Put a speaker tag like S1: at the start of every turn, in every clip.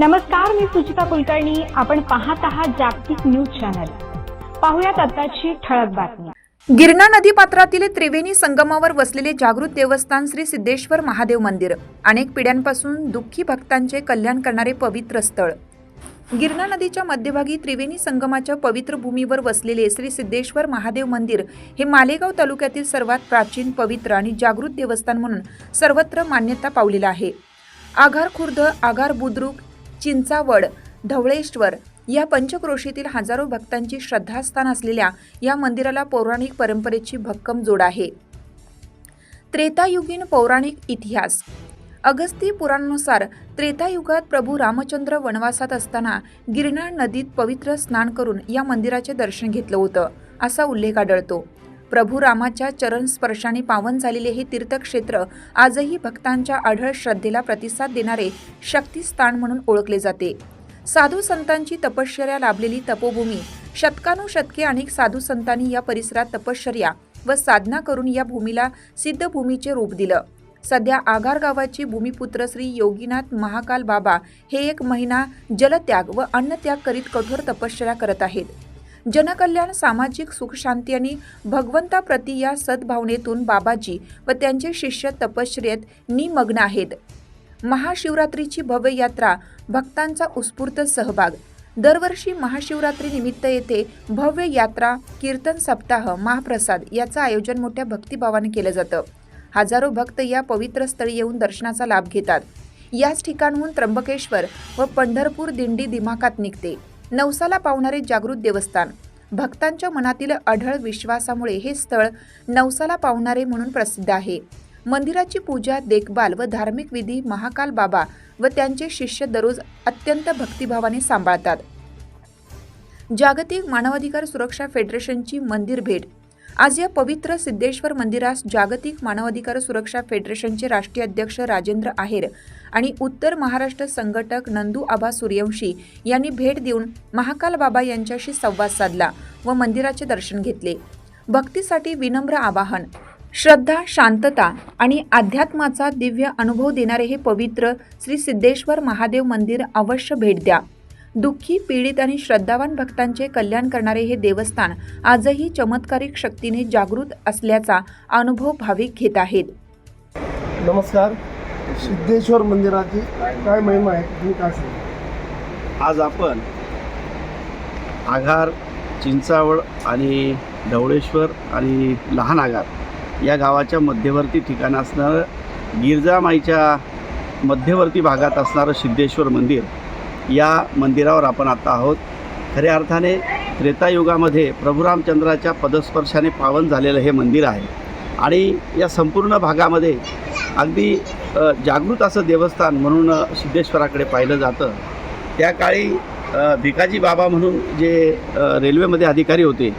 S1: नमस्कार मी सुचिता कुलकर्णी. आपण पाहत आहात जागतिक न्यूज चॅनल. पाहुयात आताची ठळक बातमी.
S2: गिरणा नदी पात्रातील त्रिवेणी संगमावर वसलेले जागृत देवस्थान श्री सिद्धेश्वर महादेव मंदिर. अनेक पिढ्यांपासून दुःखी भक्तांचे कल्याण करणारे पवित्र स्थळ. गिरणा नदीच्या मध्यभागी त्रिवेणी संगमाच्या पवित्र भूमीवर वसलेले श्री सिद्धेश्वर महादेव मंदिर हे मालेगाव तालुक्यातील सर्वात प्राचीन पवित्र आणि जागृत देवस्थान म्हणून सर्वत्र मान्यता पावलेलं आहे. आघार खुर्द आघार बुद्रुक चिंचावड ढवळेश्वर या पंचक्रोशीतील हजारो भक्तांची श्रद्धास्थान असलेल्या या मंदिराला पौराणिक परंपरेची भक्कम जोड आहे. त्रेतायुगीन पौराणिक इतिहास. अगस्ती पुराणानुसार त्रेतायुगात प्रभू रामचंद्र वनवासात असताना गिरणार नदीत पवित्र स्नान करून या मंदिराचे दर्शन घेतलं होतं असा उल्लेख आढळतो. प्रभू रामाच्या चरण स्पर्शाने पावन झालेले हे तीर्थक्षेत्र आजही भक्तांच्या आढळ श्रद्धेला प्रतिसाद देणारे शक्तिस्थान म्हणून ओळखले जाते. साधू संतांची तपश्चर्या लाभलेली तपोभूमी शतकानुशतके अनेक साधू संतांनी या परिसरात तपश्चर्या व साधना करून या भूमीला सिद्धभूमीचे रूप दिलं. सध्या आगार गावाची भूमिपुत्र श्री योगीनाथ महाकाल बाबा हे एक महिना जलत्याग व अन्नत्याग करीत कठोर तपश्चर्या करत आहेत. जनकल्याण सामाजिक सुखशांती आणि भगवंताप्रती या सद्भावनेतून बाबाजी व त्यांचे शिष्य तपश्चर्येत निमग्न आहेत. महाशिवरात्रीची भव्य यात्रा भक्तांचा उत्स्फूर्त सहभाग. दरवर्षी महाशिवरात्री निमित्त येथे भव्य यात्रा कीर्तन सप्ताह महाप्रसाद याचं आयोजन मोठ्या भक्तिभावाने केलं जातं. हजारो भक्त या पवित्र स्थळी येऊन दर्शनाचा लाभ घेतात. याच ठिकाणहून त्र्यंबकेश्वर व पंढरपूर दिंडी दिमाखात निघते. नवसाला पावणारे जागृत देवस्थान. भक्तांच्या मनातील अढळ विश्वासामुळे हे स्थळ नवसाला पावणारे म्हणून प्रसिद्ध आहे. मंदिराची पूजा देखभाल व धार्मिक विधी महाकाल बाबा व त्यांचे शिष्य दररोज अत्यंत भक्तिभावाने सांभाळतात. जागतिक मानवाधिकार सुरक्षा फेडरेशनची मंदिर भेट आज या पवित्र सिद्धेश्वर मंदिरास जागतिक मानवाधिकार सुरक्षा फेडरेशनचे राष्ट्रीय अध्यक्ष राजेंद्र आहेर आणि उत्तर महाराष्ट्र संघटक नंदू आबा सूर्यवंशी यांनी भेट देऊन महाकाल बाबा यांच्याशी संवाद साधला व मंदिराचे दर्शन घेतले. भक्तीसाठी विनम्र आवाहन श्रद्धा शांतता आणि अध्यात्माचा दिव्य अनुभव देणारे हे पवित्र श्री सिद्धेश्वर महादेव मंदिर अवश्य भेट द्या. दुःखी पीडित आणि श्रद्धावान भक्तांचे कल्याण करणारे हे देवस्थान आजही चमत्कारिक शक्तीने जागृत असल्याचा अनुभव भाविक घेत आहेत.
S3: नमस्कार. सिद्धेश्वर मंदिराची काय महिमा आहे? काय
S4: आज आपण आघार चिंचावड आणि ढवळेश्वर आणि लहान आगार या गावाच्या मध्यवर्ती ठिकाण असणारं गिरजामाईच्या मध्यवर्ती भागात असणारं सिद्धेश्वर मंदिर या मंदिरावर आपण आता आहोत. खऱ्या अर्थाने त्रेतायुगामध्ये प्रभू रामचंद्राच्या पदस्पर्शाने पावन झालेलं हे मंदिर आहे. आणि या संपूर्ण भागामध्ये अगदी जागृत असं देवस्थान म्हणून सिद्धेश्वराकडे पाहिलं जातं. त्या काळी भिकाजी बाबा म्हणून जे रेल्वेमध्ये अधिकारी होते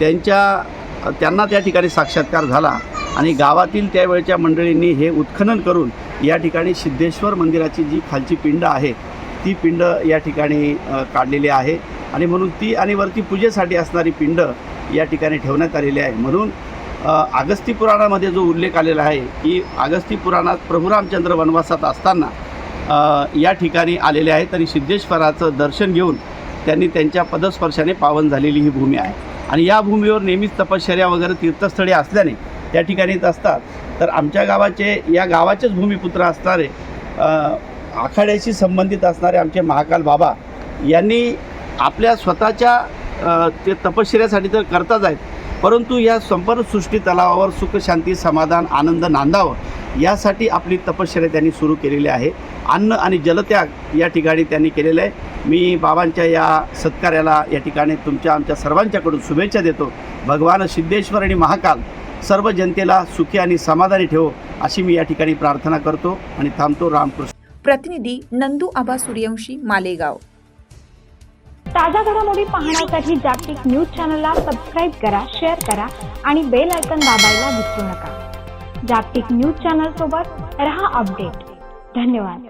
S4: त्यांच्या त्यांना त्या ठिकाणी साक्षात्कार झाला आणि गावातील त्यावेळच्या मंडळींनी हे उत्खनन करून या ठिकाणी सिद्धेश्वर मंदिराची जी खालची पिंड आहे ती पिंड या ठिकाणी काढलेली आहे. आणि म्हणून ती आणि वरती पूजेसाठी असणारी पिंड या ठिकाणी ठेवण्यात आलेली आहे. म्हणून अ, अगस्ती पुराणामध्ये जो उल्लेख आलेला आहे की अगस्ती पुराणात प्रभू रामचंद्र वनवासात असताना या ठिकाणी आलेले आहेत आणि सिद्धेश्वराचं दर्शन घेऊन त्यांनी त्यांच्या पदस्पर्शाने पावन झालेली ही भूमी आहे. आणि या भूमीवर नेहमीच तपश्चर्या वगैरे तीर्थस्थळे असल्याने त्या ठिकाणीच असतात. तर आमच्या गावाचे या गावाचेच भूमिपुत्र असणारे आखाड्याशी संबंधित असणारे आमचे महाकाल बाबा यांनी आपल्या स्वतःच्या ते तपश्चर्यासाठी तर करताच आहेत. परंतु या संपूर्ण सृष्टी तलावावर सुख शांती समाधान आनंद नांदावं यासाठी आपली तपश्चर्या त्यांनी सुरू केलेली आहे. अन्न आणि जलत्याग या ठिकाणी त्यांनी केलेलं आहे. मी बाबांच्या या सत्कार्याला या ठिकाणी तुमच्या आमच्या सर्वांच्याकडून शुभेच्छा देतो. भगवान सिद्धेश्वर आणि महाकाल सर्व जनतेला सुखी आणि समाधानी ठेवो अशी मी या ठिकाणी प्रार्थना करतो आणि थांबतो. रामकृष्ण.
S2: प्रतिनिधी नंदू आबा सूर्यवंशी मालेगाव.
S1: ताज्या घडामोडी पाहण्यासाठी जागतिक न्यूज चॅनलला सबस्क्राईब करा शेअर करा आणि बेल आयकन दाबायला विसरू नका. जागतिक न्यूज चॅनल सोबत रहा अपडेट. धन्यवाद.